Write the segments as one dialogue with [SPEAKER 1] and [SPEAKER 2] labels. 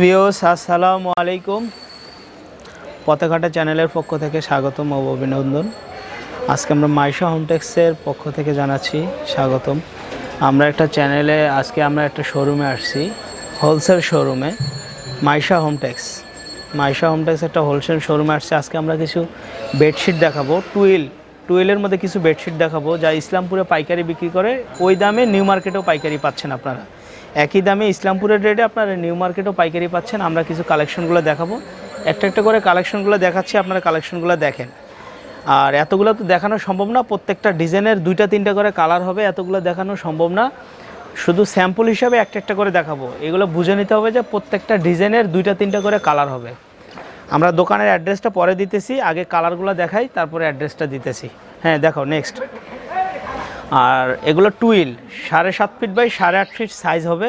[SPEAKER 1] ভিওস আসসালামু আলাইকুম। পতাকাটা চ্যানেলের পক্ষ থেকে স্বাগতম ও অভিনন্দন। আজকে আমরা মাইশা হোমটেক্সের পক্ষ থেকে জানাচ্ছি স্বাগতম। আমরা একটা চ্যানেলে, আজকে আমরা একটা শোরুমে আসছি, হোলসেল শোরুমে, মাইশা হোমটেক্স। মাইশা হোমটেক্স একটা হোলসেল শোরুমে আসছে। আজকে আমরা কিছু বেডশিট দেখাবো, টুইল। টুয়েলের মধ্যে কিছু বেডশিট দেখাবো, যা ইসলামপুরে পাইকারি বিক্রি করে, ওই দামে নিউ মার্কেটেও পাইকারি পাচ্ছেন আপনারা। একই দামে ইসলামপুরের রেটে আপনারা নিউ মার্কেটও পাইকারি পাচ্ছেন। আমরা কিছু কালেকশনগুলো দেখাবো। একটা একটা করে কালেকশনগুলো দেখাচ্ছি, আপনারা কালেকশনগুলো দেখেন। আর এতগুলো তো দেখানো সম্ভব না, প্রত্যেকটা ডিজাইনের দুইটা, তিনটা করে কালার হবে, এতগুলো দেখানো সম্ভব না। শুধু স্যাম্পল হিসাবে একটা একটা করে দেখাবো। এগুলো বুঝে নিতে হবে যে প্রত্যেকটা ডিজাইনের দুইটা, তিনটা করে কালার হবে। আমরা দোকানের অ্যাড্রেসটা পরে দিতেছি, আগে কালারগুলো দেখাই, তারপরে অ্যাড্রেসটা দিতেছি। হ্যাঁ দেখো নেক্সট আর এগুলো টুইল সাড়ে সাত ফিট বাই সাড়ে আট ফিট সাইজ হবে।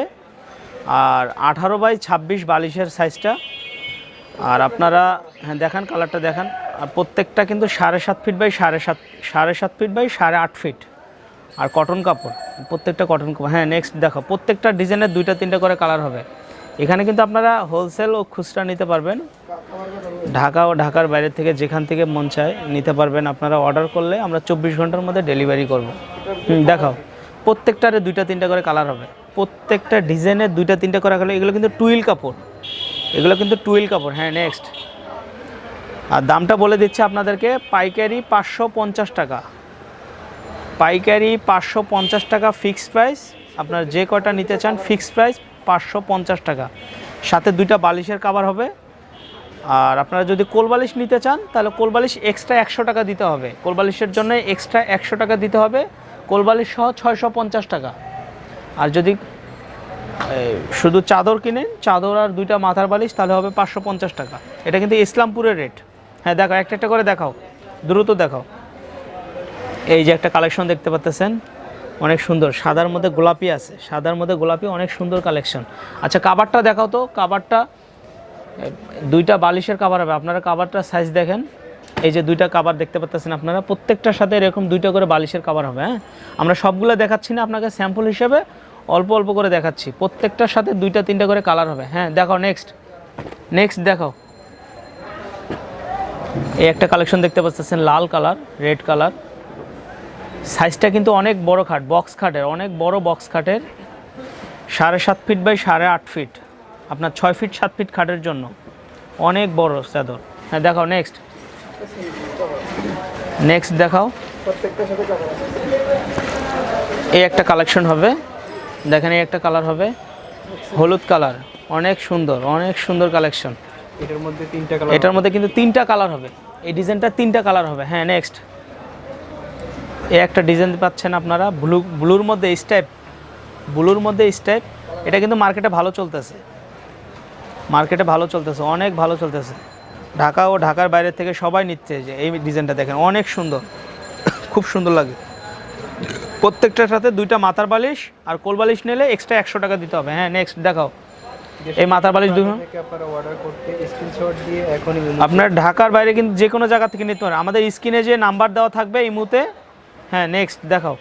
[SPEAKER 1] আর আঠারো বাই ছাব্বিশ বালিশের সাইজটা আর আপনারা হ্যাঁ দেখান কালারটা দেখান। আর প্রত্যেকটা কিন্তু সাড়ে সাত ফিট বাই সাড়ে সাত সাড়ে সাত ফিট বাই সাড়ে আট ফিট আর কটন কাপড়, প্রত্যেকটা কটন কাপড়। হ্যাঁ নেক্সট দেখো, প্রত্যেকটা ডিজাইনের দুইটা, তিনটা করে কালার হবে। এখানে কিন্তু আপনারা হোলসেল ও খুচরা নিতে পারবেন। ঢাকা ও ঢাকার বাইরে থেকে যেখান থেকে মন চায় নিতে পারবেন। আপনারা অর্ডার করলে আমরা চব্বিশ ঘণ্টার মধ্যে ডেলিভারি করব। দেখাও। প্রত্যেকটারে দুইটা, তিনটা করে কালার হবে। প্রত্যেকটা ডিজাইনের দুইটা, তিনটা করে কালার এগুলো কিন্তু টুইল কাপড়। এগুলো কিন্তু টুইল কাপড়। হ্যাঁ নেক্সট আর দামটা বলে দিচ্ছে আপনাদেরকে, পাইকারি পাঁচশো পঞ্চাশ টাকা। পাইকারি পাঁচশো পঞ্চাশ টাকা ফিক্সড প্রাইস আপনার যে কটা নিতে চান ফিক্সড প্রাইস পাঁচশো পঞ্চাশ টাকা। সাথে দুইটা বালিশের কাভার হবে। আর আপনারা যদি কোলবালিশ নিতে চান, তাহলে কোলবালিশ এক্সট্রা একশো টাকা দিতে হবে। কোলবালিশের জন্য এক্সট্রা একশো টাকা দিতে হবে। কোলবালিশ সহ ছয়শো পঞ্চাশ টাকা। আর যদি শুধু চাদর কিনেন, চাদর আর দুইটা মাথার বালিশ, তাহলে হবে পাঁচশো পঞ্চাশ টাকা। এটা কিন্তু ইসলামপুরের রেট হ্যাঁ দেখো একটা একটা করে দেখাও। দ্রুত দেখাও। এই যে একটা কালেকশন দেখতে পাচ্তেছেন। অনেক সুন্দর। সাদার মধ্যে গোলাপি আছে। সাদার মধ্যে গোলাপি অনেক সুন্দর কালেকশন আচ্ছা কাবারটা দেখাও তো। কাবারটা দুইটা বালিশের কাবার হবে। আপনারা কাবারটা সাইজ দেখেন। এই যে দুইটা কাবার দেখতে পাচ্ছেন আপনারা। প্রত্যেকটার সাথে এরকম দুইটা করে বালিশের কাবার হবে হ্যাঁ? আমরা সবগুলো দেখাচ্ছি না আপনাকে স্যাম্পল হিসেবে। অল্প অল্প করে দেখাচ্ছি। প্রত্যেকটার সাথে দুইটা, তিনটা করে কালার হবে। হ্যাঁ দেখাও নেক্সট নেক্সট দেখাও। এই একটা কালেকশন দেখতে পাচ্ছেন লাল কালার রেড কালার সাইজটা কিন্তু অনেক বড় খাট বক্স খাটের অনেক বড় বক্স খাটের। সাড়ে সাত ফিট বাই সাড়ে আট ফিট আপনার ছয় ফিট সাত ফিট খাটের জন্য। অনেক বড় চাদর। হ্যাঁ দেখাও নেক্সট নেক্সট দেখাও। এই একটা কালেকশন হবে। দেখেন এই একটা কালার হবে। হলুদ কালার অনেক সুন্দর অনেক সুন্দর কালেকশন
[SPEAKER 2] এটার মধ্যে তিনটা কালার
[SPEAKER 1] এটার মধ্যে কিন্তু তিনটা কালার হবে। এই ডিজাইনটা তিনটা কালার হবে। হ্যাঁ নেক্সট এই একটা ডিজাইন পাচ্ছেন আপনারা ব্লু ব্লুর মধ্যে স্টাইপ ব্লুর মধ্যে স্টাইপ এটা কিন্তু মার্কেটে ভালো চলতেছে। মার্কেটে ভালো চলতেছে, অনেক ভালো চলতেছে। ঢাকা ও ঢাকার বাইরে থেকে সবাই নিচ্ছে যে এই ডিজাইনটা দেখেন, অনেক সুন্দর, খুব সুন্দর লাগে। প্রত্যেকটার সাথে দুইটা মাথার বালিশ আর কোল বালিশ নিলে এক্সট্রা একশো টাকা দিতে হবে। হ্যাঁ নেক্সট দেখাও। এই মাথার বালিশ দুটো
[SPEAKER 2] আপনারা
[SPEAKER 1] ঢাকার বাইরে কিন্তু যে কোনো জায়গা থেকে নিতে পারেন। আমাদের স্ক্রিনে যে নাম্বার দেওয়া থাকবে ইমুতে হ্যাঁ নেক্সট দেখাও।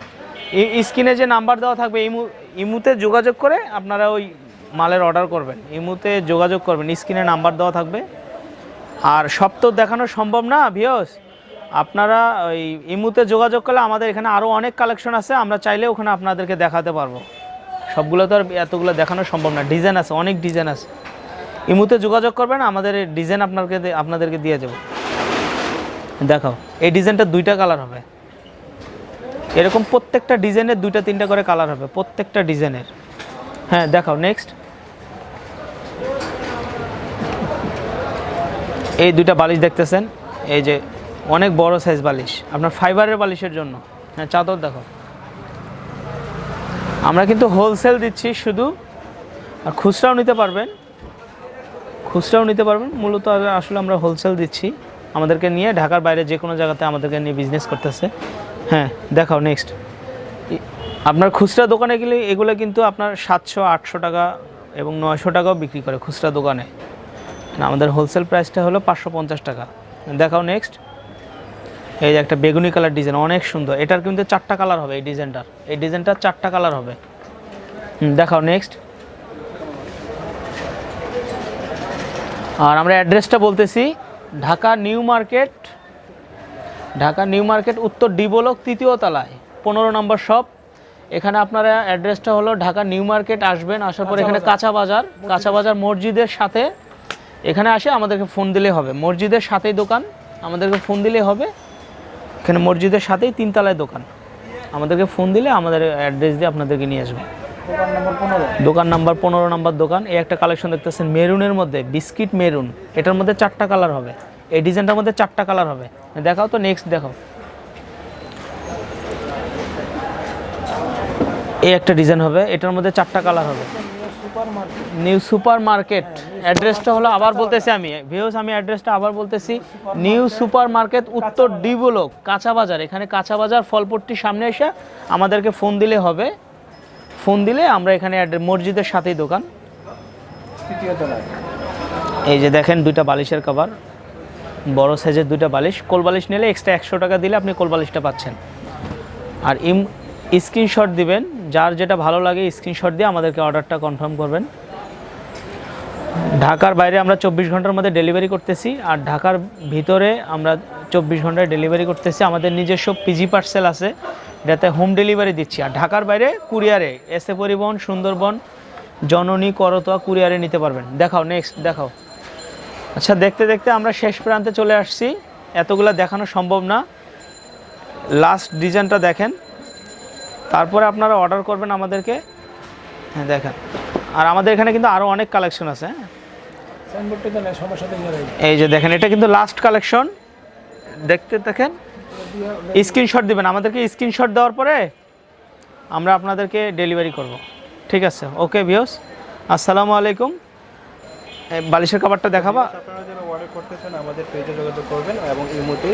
[SPEAKER 1] স্ক্রিনে যে নাম্বার দেওয়া থাকবে, ইমু, ইমুতে যোগাযোগ করে আপনারা ওই মালের অর্ডার করবেন। ইমুতে যোগাযোগ করবেন, স্ক্রিনে নাম্বার দেওয়া থাকবে। আর সব তো দেখানো সম্ভব না ভিওস আপনারা ওই ইমুতে যোগাযোগ করলে আমাদের এখানে আরও অনেক কালেকশন আছে, আমরা চাইলে ওখানে আপনাদেরকে দেখাতে পারব। সবগুলো তো আর এতগুলো দেখানো সম্ভব না ডিজাইন আছে, অনেক ডিজাইন আছে। ইমুতে যোগাযোগ করবেন, আমাদের ডিজাইন আপনাকে আপনাদেরকে দিয়ে যাব। দেখাও, এই ডিজাইনটা দুইটা কালার হবে। এরকম প্রত্যেকটা ডিজাইনের দুইটা, তিনটা করে কালার হবে, প্রত্যেকটা ডিজাইনের। হ্যাঁ দেখাও নেক্সট এই দুইটা বালিশ দেখতেছেন? এই যে অনেক বড় সাইজ বালিশ, আপনার ফাইবারের বালিশের জন্য। হ্যাঁ চাদর দেখো। আমরা কিন্তু হোলসেল দিচ্ছি শুধু, আর খুচরাও নিতে পারবেন। খুচরাও নিতে পারবেন, মূলত আসলে আমরা হোলসেল দিচ্ছি। আমাদেরকে নিয়ে ঢাকার বাইরে যে কোনো জায়গাতে আমাদেরকে নিয়ে বিজনেস করতেছে। হ্যাঁ দেখাও নেক্সট আপনার খুচরা দোকানে গেলে এগুলো কিন্তু আপনার সাতশো, আটশো টাকা এবং নয়শো টাকাও বিক্রি করে খুচরা দোকানে। আমাদের হোলসেল প্রাইসটা হলো পাঁচশো পঞ্চাশ টাকা। দেখাও নেক্সট এই যে একটা বেগুনি কালার ডিজাইন অনেক সুন্দর। এটার কিন্তু চারটা কালার হবে এই ডিজাইনটার এই ডিজাইনটার চারটা কালার হবে। দেখাও নেক্সট আর আমরা অ্যাড্রেসটা বলতেছি, Dhaka new market Dhaka new market উত্তর ডি ব্লক তৃতীয় তলায়। পনেরো নম্বর শপ। এখানে আপনারা অ্যাড্রেসটা হলো ঢাকা নিউ মার্কেট আসবেন আসার পর এখানে কাঁচা বাজার। কাঁচা বাজার মসজিদের সাথে এখানে আসে আমাদেরকে ফোন দিলেই হবে। মসজিদের সাথেই দোকান আমাদেরকে ফোন দিলেই হবে। এখানে মসজিদের সাথেই তিনতলায় দোকান। আমাদেরকে ফোন দিলে আমাদের অ্যাড্রেস দিয়ে আপনাদেরকে নিয়ে আসবে।
[SPEAKER 2] দোকান
[SPEAKER 1] দোকান নাম্বার পনেরো নাম্বার দোকান। এই একটা কালেকশন দেখতেছেন মেরুনের মধ্যে বিস্কিট মেরুন। এটার মধ্যে চারটা কালার হবে। এই ডিজাইনটার মধ্যে চারটা কালার হবে। দেখাও তো নেক্সট দেখাও। এই একটা ডিজাইন হবে, এটার মধ্যে চারটা কালার হবে। নিউ সুপার মার্কেট অ্যাড্রেসটা হলো আবার বলতেছি আমি। ভিউস আমি অ্যাড্রেসটা আবার বলতেছি। নিউ সুপার মার্কেট উত্তর ডি ব্লক কাঁচা বাজার এখানে কাঁচা বাজার ফলপট্টির সামনে এসে আমাদেরকে ফোন দিলে হবে। ফোন দিলে আমরা এখানে মসজিদের সাথেই দোকান। এই যে দেখেন, দুইটা বালিশের কভার বড় সাইজের দুইটা বালিশ। কোল বালিশ নিলে এক্সট্রা একশো টাকা দিলে আপনি কোল বালিশটা পাচ্ছেন। আর ইম স্ক্রিনশট দিবেন। যার যেটা ভালো লাগে স্ক্রিনশট দিয়ে আমাদেরকে অর্ডারটা কনফার্ম করবেন। ঢাকার বাইরে আমরা চব্বিশ ঘণ্টার মধ্যে ডেলিভারি করতেছি। আর ঢাকার ভিতরে আমরা চব্বিশ ঘন্টায় ডেলিভারি করতেছি। আমাদের নিজস্ব পিজি পার্সেল আছে। যাতে হোম ডেলিভারি দিচ্ছি। আর ঢাকার বাইরে কুরিয়ারে এস পরিবহন, সুন্দরবন, জননী, করতোয়া কুরিয়ারে নিতে পারবেন। দেখাও নেক্সট দেখাও। আচ্ছা দেখতে দেখতে আমরা শেষ প্রান্তে চলে আসছি। এতগুলা দেখানো সম্ভব না। লাস্ট ডিজাইনটা দেখেন। তারপরে আপনারা অর্ডার করবেন আমাদেরকে। হ্যাঁ দেখেন। আর আমাদের এখানে কিন্তু আরও অনেক কালেকশন আছে হ্যাঁ? এই যে দেখেন এটা কিন্তু লাস্ট কালেকশন দেখতে দেখেন। স্ক্রিনশট দিবেন। আমাদেরকে স্ক্রিনশট দেওয়ার পরে আমরা আপনাদেরকে ডেলিভারি করব। ঠিক আছে। ওকে ভিওস আসসালামু আলাইকুম। বালিশের কাবারটা দেখাবা।
[SPEAKER 2] আপনারা যারা অর্ডার করতে চান, আমাদের পেজে যোগাযোগ করবেন এবং এই মুহূর্তে